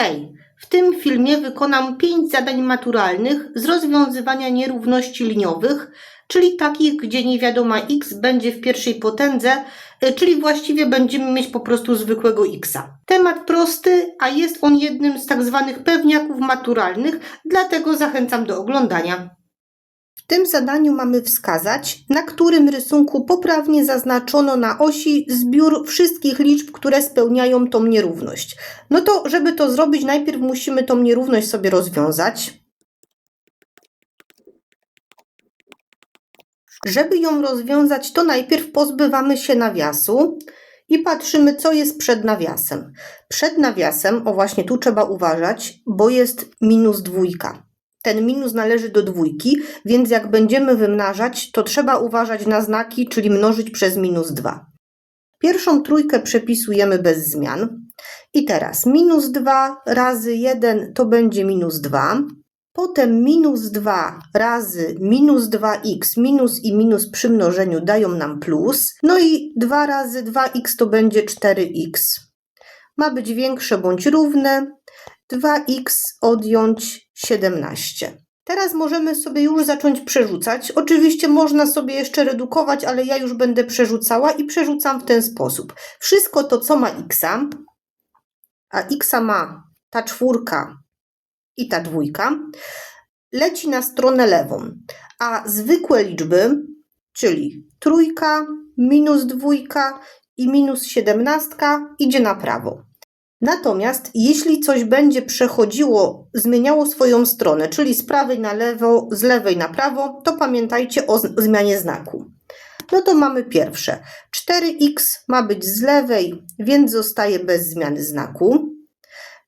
Hej, w tym filmie wykonam 5 zadań maturalnych z rozwiązywania nierówności liniowych, czyli takich, gdzie niewiadoma x będzie w pierwszej potędze, y, czyli właściwie będziemy mieć po prostu zwykłego x. Temat prosty, a jest on jednym z tak zwanych pewniaków maturalnych, dlatego zachęcam do oglądania. Tym zadaniu mamy wskazać, na którym rysunku poprawnie zaznaczono na osi zbiór wszystkich liczb, które spełniają tą nierówność. No to, żeby to zrobić, najpierw musimy tą nierówność sobie rozwiązać. Żeby ją rozwiązać, to najpierw pozbywamy się nawiasu i patrzymy, co jest przed nawiasem. Przed nawiasem, o właśnie tu trzeba uważać, bo jest minus dwójka ten minus należy do dwójki, więc jak będziemy wymnażać, to trzeba uważać na znaki, czyli mnożyć przez minus 2. Pierwszą trójkę przepisujemy bez zmian. I teraz minus 2 razy 1 to będzie minus 2. Potem minus 2 razy minus 2x, minus i minus przy mnożeniu dają nam plus. No i 2 razy 2x to będzie 4x. Ma być większe bądź równe. 2x odjąć 17. Teraz możemy sobie już zacząć przerzucać. Oczywiście można sobie jeszcze redukować, ale ja już będę przerzucała i przerzucam w ten sposób. Wszystko to, co ma x, a x ma ta czwórka i ta dwójka, leci na stronę lewą, a zwykłe liczby, czyli trójka, minus dwójka i minus siedemnastka idzie na prawo. Natomiast jeśli coś będzie przechodziło, zmieniało swoją stronę, czyli z prawej na lewo, z lewej na prawo, to pamiętajcie o zmianie znaku. No to mamy pierwsze. 4x ma być z lewej, więc zostaje bez zmiany znaku.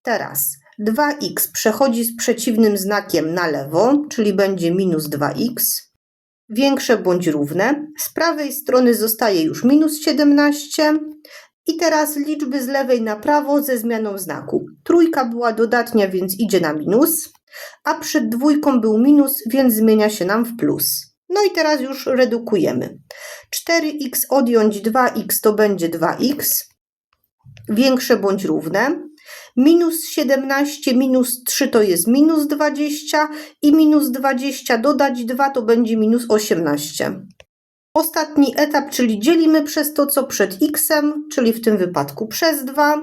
Teraz 2x przechodzi z przeciwnym znakiem na lewo, czyli będzie minus 2x. Większe bądź równe. Z prawej strony zostaje już minus 17. I teraz liczby z lewej na prawo ze zmianą znaku. Trójka była dodatnia, więc idzie na minus, a przed dwójką był minus, więc zmienia się nam w plus. No i teraz już redukujemy. 4x odjąć 2x to będzie 2x, większe bądź równe. Minus 17 minus 3 to jest minus 20 i minus 20 dodać 2 to będzie minus 18. Ostatni etap, czyli dzielimy przez to, co przed x, czyli w tym wypadku przez 2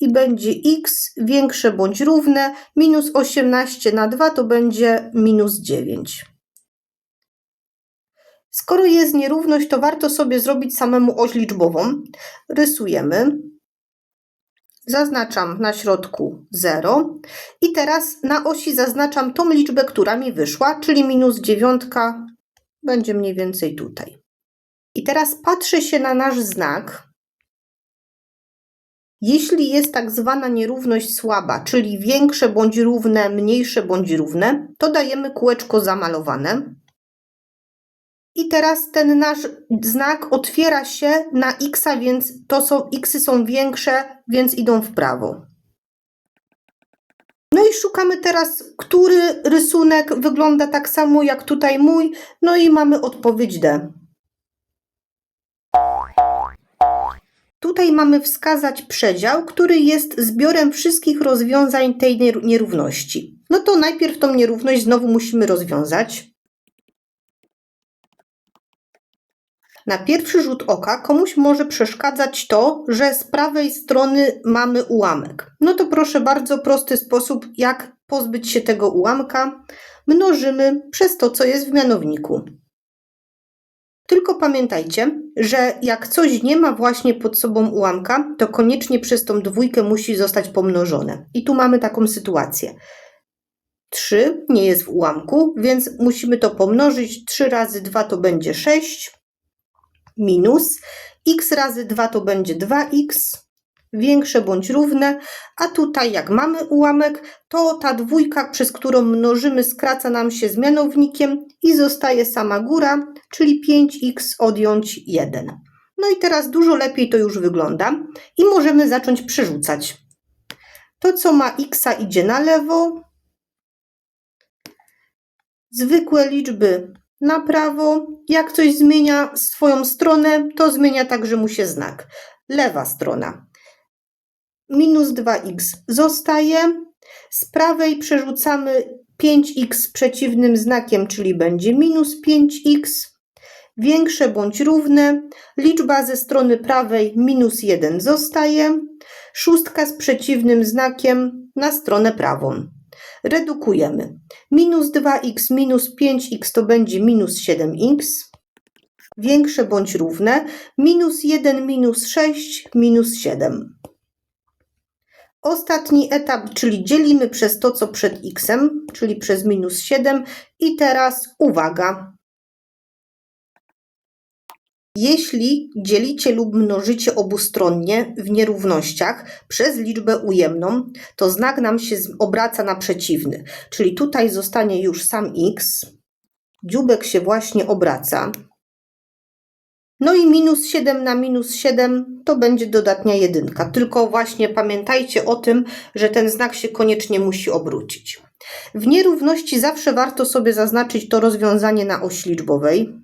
i będzie x większe bądź równe, minus 18 na 2 to będzie minus 9. Skoro jest nierówność, to warto sobie zrobić samemu oś liczbową. Rysujemy. Zaznaczam na środku 0 i teraz na osi zaznaczam tą liczbę, która mi wyszła, czyli minus 9 będzie mniej więcej tutaj. I teraz patrzę się na nasz znak. Jeśli jest tak zwana nierówność słaba, czyli większe bądź równe, mniejsze bądź równe, to dajemy kółeczko zamalowane. I teraz ten nasz znak otwiera się na x, więc to są xy są większe, więc idą w prawo. No i szukamy teraz, który rysunek wygląda tak samo jak tutaj mój. No i mamy odpowiedź D. Tutaj mamy wskazać przedział, który jest zbiorem wszystkich rozwiązań tej nierówności. No to najpierw tą nierówność znowu musimy rozwiązać. Na pierwszy rzut oka komuś może przeszkadzać to, że z prawej strony mamy ułamek. No to proszę bardzo prosty sposób, jak pozbyć się tego ułamka. Mnożymy przez to, co jest w mianowniku. Tylko pamiętajcie, że jak coś nie ma właśnie pod sobą ułamka, to koniecznie przez tą dwójkę musi zostać pomnożone. I tu mamy taką sytuację. 3 nie jest w ułamku, więc musimy to pomnożyć. 3 razy 2 to będzie 6 minus x razy 2 to będzie 2x większe bądź równe, a tutaj jak mamy ułamek, to ta dwójka, przez którą mnożymy, skraca nam się z mianownikiem i zostaje sama góra, czyli 5x odjąć 1. No i teraz dużo lepiej to już wygląda i możemy zacząć przerzucać. To, co ma x idzie na lewo, zwykłe liczby na prawo. Jak coś zmienia swoją stronę, to zmienia także mu się znak. Lewa strona minus 2x zostaje. Z prawej przerzucamy 5x z przeciwnym znakiem, czyli będzie minus 5x. Większe bądź równe. Liczba ze strony prawej minus 1 zostaje. Szóstka z przeciwnym znakiem na stronę prawą. Redukujemy. Minus 2x minus 5x to będzie minus 7x. Większe bądź równe. Minus 1 minus 6 minus 7. Ostatni etap, czyli dzielimy przez to, co przed x, czyli przez minus 7. I teraz uwaga. Jeśli dzielicie lub mnożycie obustronnie w nierównościach przez liczbę ujemną, to znak nam się obraca na przeciwny. Czyli tutaj zostanie już sam x, dziubek się właśnie obraca. No i minus 7 na minus 7 to będzie dodatnia jedynka. Tylko właśnie pamiętajcie o tym, że ten znak się koniecznie musi obrócić. W nierówności zawsze warto sobie zaznaczyć to rozwiązanie na osi liczbowej.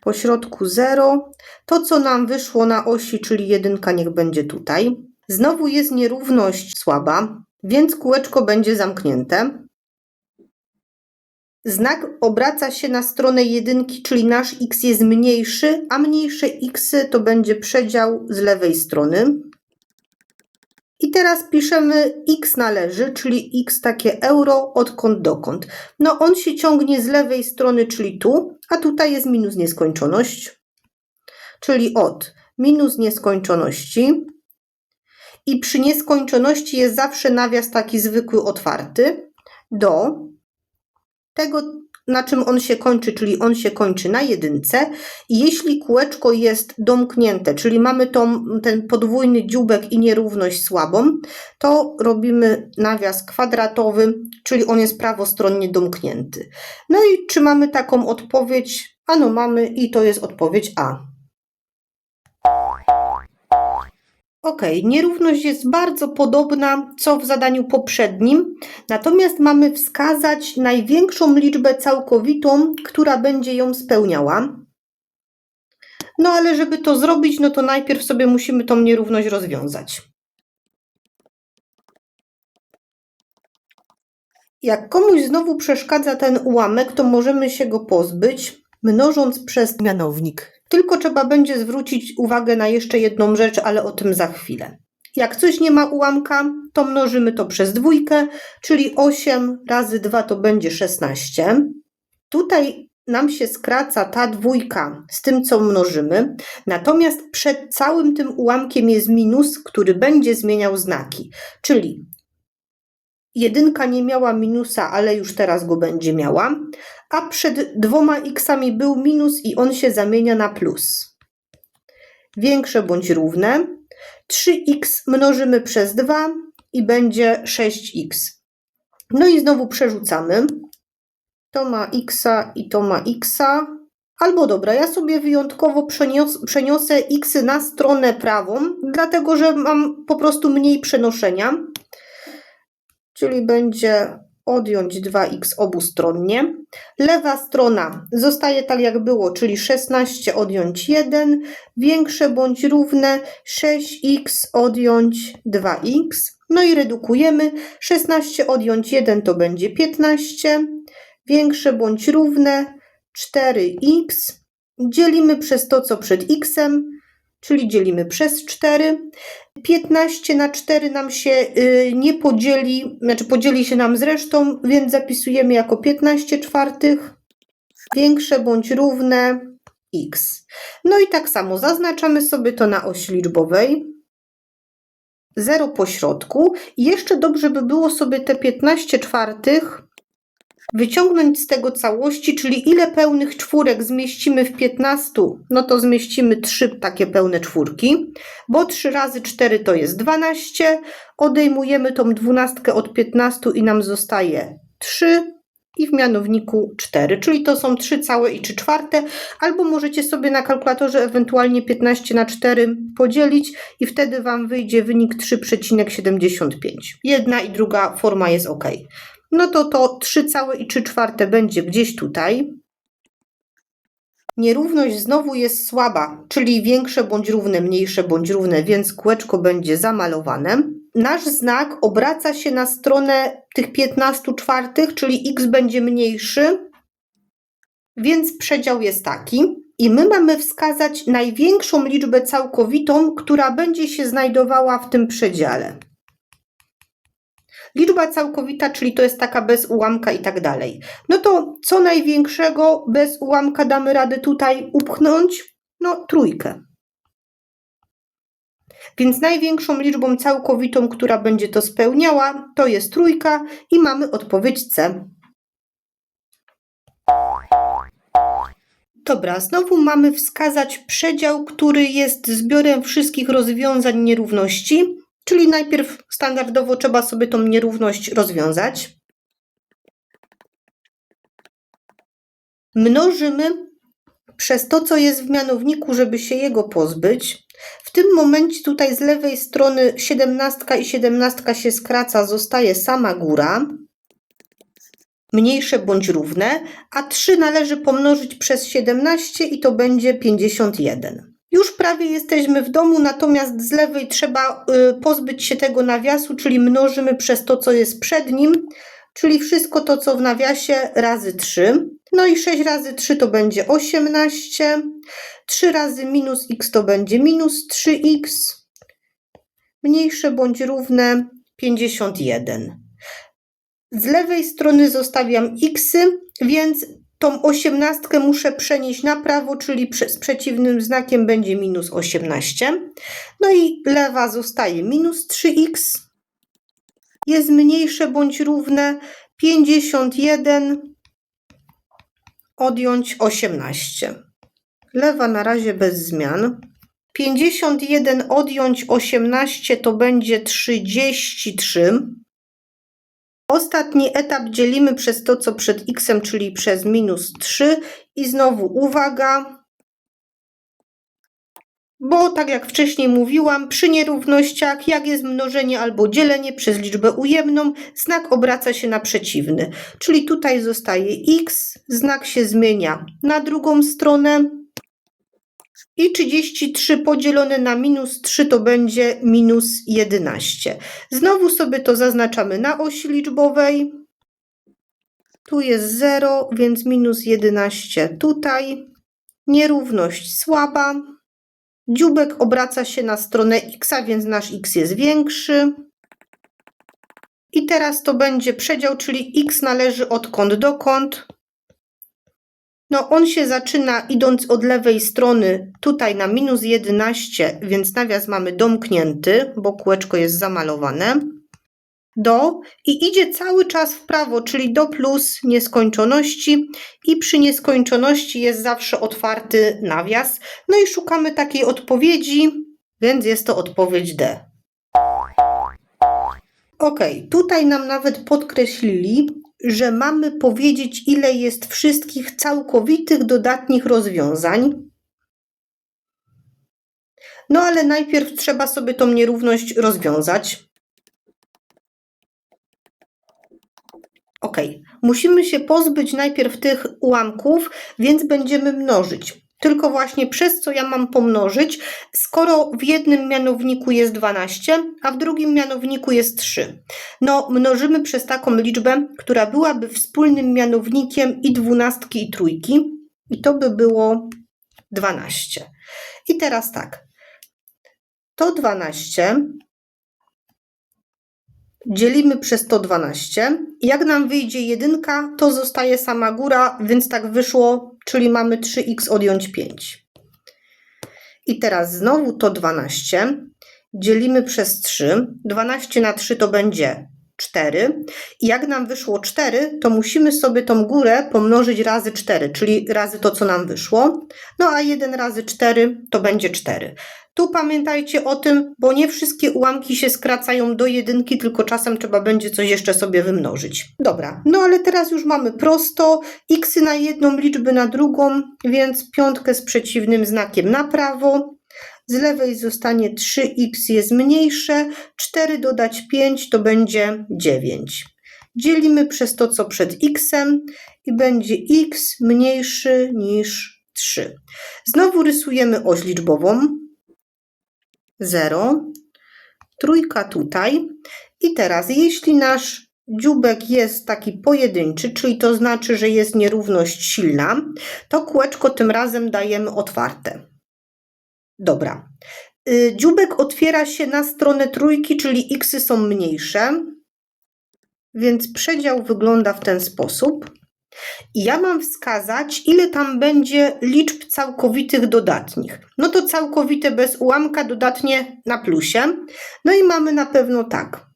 Po środku 0. To, co nam wyszło na osi, czyli jedynka, niech będzie tutaj. Znowu jest nierówność słaba, więc kółeczko będzie zamknięte. Znak obraca się na stronę jedynki, czyli nasz x jest mniejszy, a mniejsze x to będzie przedział z lewej strony. I teraz piszemy x należy, czyli x takie euro odkąd dokąd. No on się ciągnie z lewej strony, czyli tu, a tutaj jest minus nieskończoność, czyli od minus nieskończoności. I przy nieskończoności jest zawsze nawias taki zwykły otwarty do tego, na czym on się kończy, czyli on się kończy na jedynce. Jeśli kółeczko jest domknięte, czyli mamy tą, ten podwójny dziubek i nierówność słabą, to robimy nawias kwadratowy, czyli on jest prawostronnie domknięty. No i czy mamy taką odpowiedź? Ano mamy i to jest odpowiedź A. Ok, nierówność jest bardzo podobna co w zadaniu poprzednim, natomiast mamy wskazać największą liczbę całkowitą, która będzie ją spełniała. No ale żeby to zrobić, no to najpierw sobie musimy tą nierówność rozwiązać. Jak komuś znowu przeszkadza ten ułamek, to możemy się go pozbyć, mnożąc przez mianownik. Tylko trzeba będzie zwrócić uwagę na jeszcze jedną rzecz, ale o tym za chwilę. Jak coś nie ma ułamka, to mnożymy to przez dwójkę, czyli 8 razy 2 to będzie 16. Tutaj nam się skraca ta dwójka z tym, co mnożymy, natomiast przed całym tym ułamkiem jest minus, który będzie zmieniał znaki. Czyli jedynka nie miała minusa, ale już teraz go będzie miała, a przed dwoma xami był minus i on się zamienia na plus. Większe bądź równe. 3x mnożymy przez 2 i będzie 6x. No i znowu przerzucamy. To ma x i to ma x. Albo dobra, ja sobie wyjątkowo przenios, przeniosę x na stronę prawą, dlatego że mam po prostu mniej przenoszenia. Czyli będzie odjąć 2x obustronnie. Lewa strona zostaje tak jak było, czyli 16 odjąć 1, większe bądź równe 6x odjąć 2x. No i redukujemy. 16 odjąć 1 to będzie 15, większe bądź równe 4x. Dzielimy przez to, co przed x, czyli dzielimy przez 4. 15 na 4 nam się y, nie podzieli, znaczy podzieli się nam z resztą, więc zapisujemy jako 15 czwartych, większe bądź równe x. No i tak samo zaznaczamy sobie to na osi liczbowej. 0 po środku. I jeszcze dobrze by było sobie te 15 czwartych wyciągnąć z tego całości, czyli ile pełnych czwórek zmieścimy w 15, no to zmieścimy 3 takie pełne czwórki, bo 3 razy 4 to jest 12, odejmujemy tą dwunastkę od 15 i nam zostaje 3 i w mianowniku 4, czyli to są 3 całe i 3 czwarte, albo możecie sobie na kalkulatorze ewentualnie 15 na 4 podzielić i wtedy Wam wyjdzie wynik 3,75. Jedna i druga forma jest ok no to to 3 całe i 3 czwarte będzie gdzieś tutaj. Nierówność znowu jest słaba, czyli większe bądź równe, mniejsze bądź równe, więc kółeczko będzie zamalowane. Nasz znak obraca się na stronę tych 15 czwartych, czyli x będzie mniejszy, więc przedział jest taki. I my mamy wskazać największą liczbę całkowitą, która będzie się znajdowała w tym przedziale. Liczba całkowita, czyli to jest taka bez ułamka i tak dalej. No to co największego bez ułamka damy radę tutaj upchnąć? No trójkę. Więc największą liczbą całkowitą, która będzie to spełniała, to jest trójka i mamy odpowiedź C. Dobra, znowu mamy wskazać przedział, który jest zbiorem wszystkich rozwiązań nierówności, czyli najpierw standardowo trzeba sobie tą nierówność rozwiązać. Mnożymy przez to, co jest w mianowniku, żeby się jego pozbyć. W tym momencie tutaj z lewej strony 17 i 17 się skraca, zostaje sama góra mniejsze bądź równe, a 3 należy pomnożyć przez 17 i to będzie 51. Już prawie jesteśmy w domu, natomiast z lewej trzeba y, pozbyć się tego nawiasu, czyli mnożymy przez to, co jest przed nim, czyli wszystko to, co w nawiasie razy 3. No i 6 razy 3 to będzie 18. 3 razy minus x to będzie minus 3x. Mniejsze bądź równe 51. Z lewej strony zostawiam xy, więc tą osiemnastkę muszę przenieść na prawo, czyli z przeciwnym znakiem będzie minus 18. No i lewa zostaje minus 3x. Jest mniejsze bądź równe 51 odjąć 18. Lewa na razie bez zmian. 51 odjąć 18 to będzie 33. Ostatni etap dzielimy przez to, co przed x, czyli przez minus 3 i znowu uwaga, bo tak jak wcześniej mówiłam, przy nierównościach, jak jest mnożenie albo dzielenie przez liczbę ujemną, znak obraca się na przeciwny. Czyli tutaj zostaje x, znak się zmienia na drugą stronę, i 33 podzielone na minus 3 to będzie minus 11. Znowu sobie to zaznaczamy na osi liczbowej. Tu jest 0, więc minus 11 tutaj. Nierówność słaba. Dziubek obraca się na stronę x, więc nasz x jest większy. I teraz to będzie przedział, czyli x należy od kąt do kąt. No on się zaczyna idąc od lewej strony tutaj na minus 11, więc nawias mamy domknięty, bo kółeczko jest zamalowane. Do i idzie cały czas w prawo, czyli do plus nieskończoności i przy nieskończoności jest zawsze otwarty nawias. No i szukamy takiej odpowiedzi, więc jest to odpowiedź D. Ok, tutaj nam nawet podkreślili, że mamy powiedzieć, ile jest wszystkich całkowitych dodatnich rozwiązań. No ale najpierw trzeba sobie tą nierówność rozwiązać. Ok, musimy się pozbyć najpierw tych ułamków, więc będziemy mnożyć tylko właśnie przez co ja mam pomnożyć, skoro w jednym mianowniku jest 12, a w drugim mianowniku jest 3. No, mnożymy przez taką liczbę, która byłaby wspólnym mianownikiem i dwunastki i trójki, i to by było 12. I teraz tak, to 12 dzielimy przez 112. Jak nam wyjdzie jedynka, to zostaje sama góra, więc tak wyszło, czyli mamy 3x odjąć 5. I teraz znowu to 12 dzielimy przez 3. 12 na 3 to będzie 4. I jak nam wyszło 4, to musimy sobie tą górę pomnożyć razy 4, czyli razy to, co nam wyszło. No a 1 razy 4 to będzie 4. Tu pamiętajcie o tym, bo nie wszystkie ułamki się skracają do jedynki, tylko czasem trzeba będzie coś jeszcze sobie wymnożyć. Dobra, no ale teraz już mamy prosto, x na jedną liczbę na drugą, więc piątkę z przeciwnym znakiem na prawo. Z lewej zostanie 3x jest mniejsze, 4 dodać 5 to będzie 9. Dzielimy przez to, co przed x i będzie x mniejszy niż 3. Znowu rysujemy oś liczbową. 0, trójka tutaj. I teraz, jeśli nasz dziubek jest taki pojedynczy, czyli to znaczy, że jest nierówność silna, to kółeczko tym razem dajemy otwarte. Dobra. Y, Dziubek otwiera się na stronę trójki, czyli xy są mniejsze, więc przedział wygląda w ten sposób. I ja mam wskazać, ile tam będzie liczb całkowitych dodatnich. No to całkowite bez ułamka, dodatnie na plusie. No i mamy na pewno tak.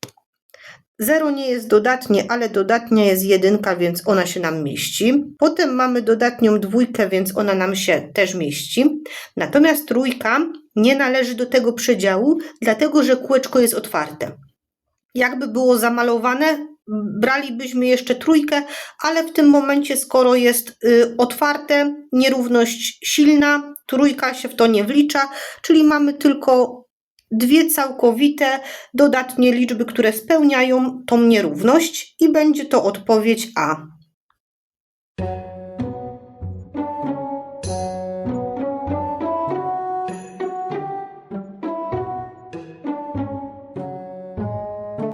0 nie jest dodatnie, ale dodatnia jest jedynka, więc ona się nam mieści. Potem mamy dodatnią dwójkę, więc ona nam się też mieści. Natomiast trójka nie należy do tego przedziału, dlatego że kółeczko jest otwarte. Jakby było zamalowane, bralibyśmy jeszcze trójkę, ale w tym momencie, skoro jest y, otwarte, nierówność silna, trójka się w to nie wlicza, czyli mamy tylko dwie całkowite, dodatnie liczby, które spełniają tą nierówność i będzie to odpowiedź A.